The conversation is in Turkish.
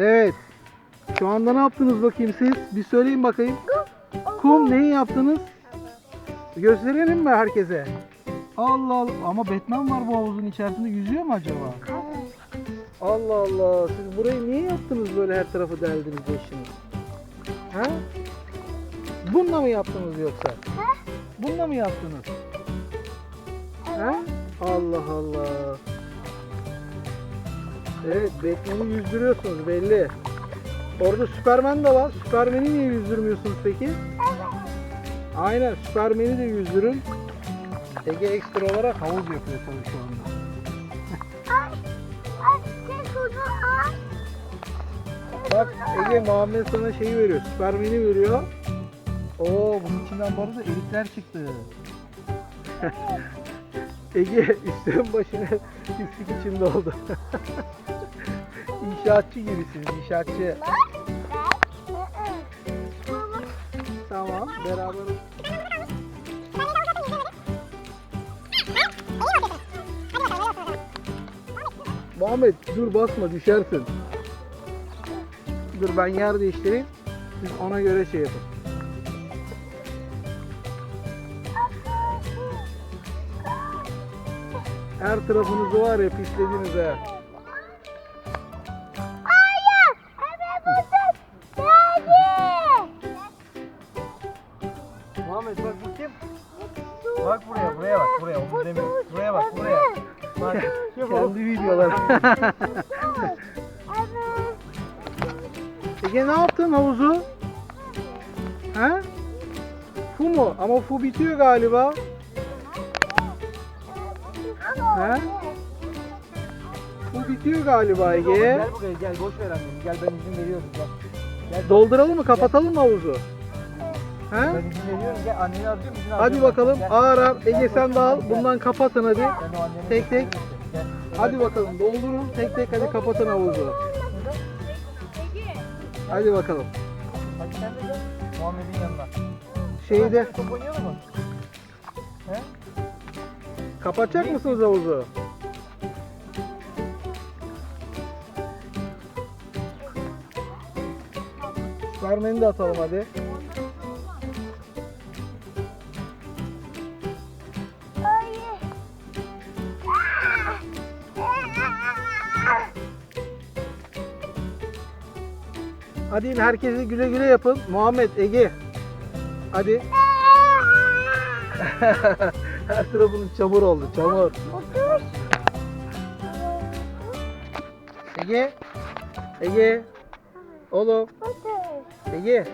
Evet. Şu anda ne yaptınız bakayım siz? Bir söyleyin bakayım. Kum neyi yaptınız? Gösterelim mi herkese? Allah Allah. Ama Batman var bu havuzun içerisinde. Yüzüyor mu acaba? Allah Allah. Siz burayı niye yaptınız böyle her tarafı deldiniz eşiniz? Ha? Bununla mı yaptınız yoksa? Bununla mı yaptınız? Ha? Allah Allah. Evet, Batman'i yüzdürüyorsunuz belli. Orada Superman de var. Superman'i niye yüzdürmüyorsunuz peki? Aynen, Superman'i de yüzdürün. Ege ekstra olarak havuz yapıyor tabii şu anda. Bak Ege Muhammed sana şeyi veriyor. Superman'i veriyor. Oo bunun içinden bu arada elikler çıktı. Ege üstün başına pislik içinde oldu. İnşaatçı gibisiniz, inşaatçı. Tamam, beraber. Muhammed dur basma düşersin. Dur ben yer değiştireyim. Siz ona göre şey yapın. Her tarafınızı var ya pislediniz ha. Hayır, hemen buldum. Geldi. Muhammed bak bu kim? Bak buraya, buraya bak, buraya. Onu demiyorum. Buraya bak, buraya. Bak, kim o? Kendi videolar. Ege ne yaptın havuzu? He? Fu mu? Ama fu bitiyor galiba. He? Fu bitiyor galiba Ege. Gel buraya, gel. Boş ver annemi. Gel ben izin veriyorum. Gel. Gel. Dolduralım mı? Kapatalım mı havuzu? Ben He? izin veriyorum. Gel anneni alacağım, izin Hadi alacağım. bakalım. Gel. Ağır ağır. Ege sen de al. Bundan kapatın hadi. Ben o anneni Tek tek. Gel. Hadi bakalım. Doldurun. Tek tek hadi kapatın havuzu. Hadi bakalım. Hadi sen de gel. Muhammed'in yanına. Şeyde Top oynayalım mı? He? Kapatacak mısınız havuzu? Superman'i de atalım hadi. Hadi yine herkese güle güle yapın. Muhammed, Ege. Hadi. Her tarafınız çamur oldu, çamur. Otur. Ege. Ege. Oğlum. Otur. Ege.